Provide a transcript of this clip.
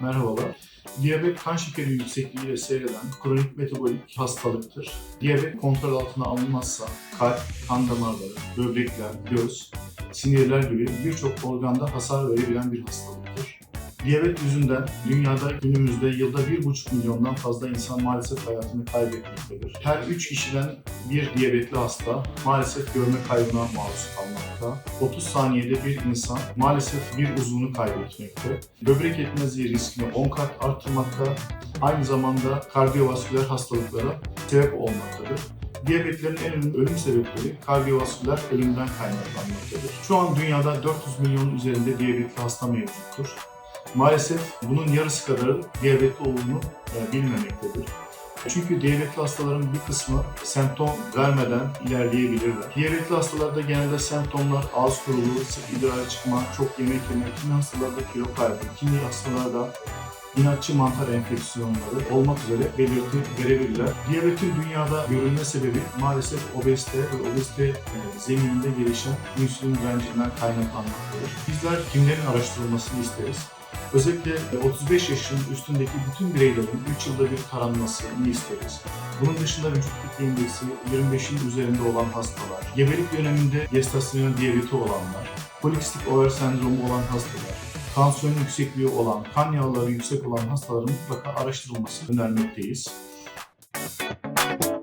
Merhabalar. Diyabet kan şekeri yüksekliğiyle seyreden kronik metabolik hastalıktır. Diyabet kontrol altına alınmazsa kalp, kan damarları, böbrekler, göz, sinirler gibi birçok organda hasar verebilen bir hastalıktır. Diyabet yüzünden dünyada günümüzde yılda 1,5 milyondan fazla insan maalesef hayatını kaybetmektedir. Her 3 kişiden bir diyabetli hasta maalesef görme kaybına maruz kalmakta. 30 saniyede bir insan maalesef bir uzvunu kaybetmekte. Böbrek yetmezliği riskini 10 kat arttırmakta. Aynı zamanda kardiyovasküler hastalıklara sebep olmaktadır. Diyabetlerin en önemli ölüm sebepleri kardiyovasküler ölümden kaynaklanmaktadır. Şu an dünyada 400 milyon üzerinde diyabetli hasta mevcuttur. Maalesef bunun yarısı kadarı diyabetli olduğunu e, bilmemektedir. Çünkü diyabetli hastaların bir kısmı semptom vermeden ilerleyebilirler. Diyabetli hastalarda genelde semptomlar ağız kuruluğu, sık idrar çıkma, çok yemek yemek, kimi hastalarda kilo kaybı, kimi hastalarda inatçı mantar enfeksiyonları olmak üzere belirti verebilirler. Diyabetin dünyada görülme sebebi maalesef obezite ve obezite e, zemininde gelişen insülin direncinden kaynaklanmaktadır. Bizler kimlerin araştırılmasını isteriz? Özellikle e, 35 yaşın üstündeki bütün bireylerin 3 yılda bir taranmasını isteriz. Bunun dışında vücut kitle indeksi 25'in üzerinde olan hastalar, gebelik döneminde gestasyonel diyabeti olanlar, polikistik over sendromu olan hastalar, tansiyon yüksekliği olan, kan yağları yüksek olan hastaların mutlaka araştırılması önermekteyiz.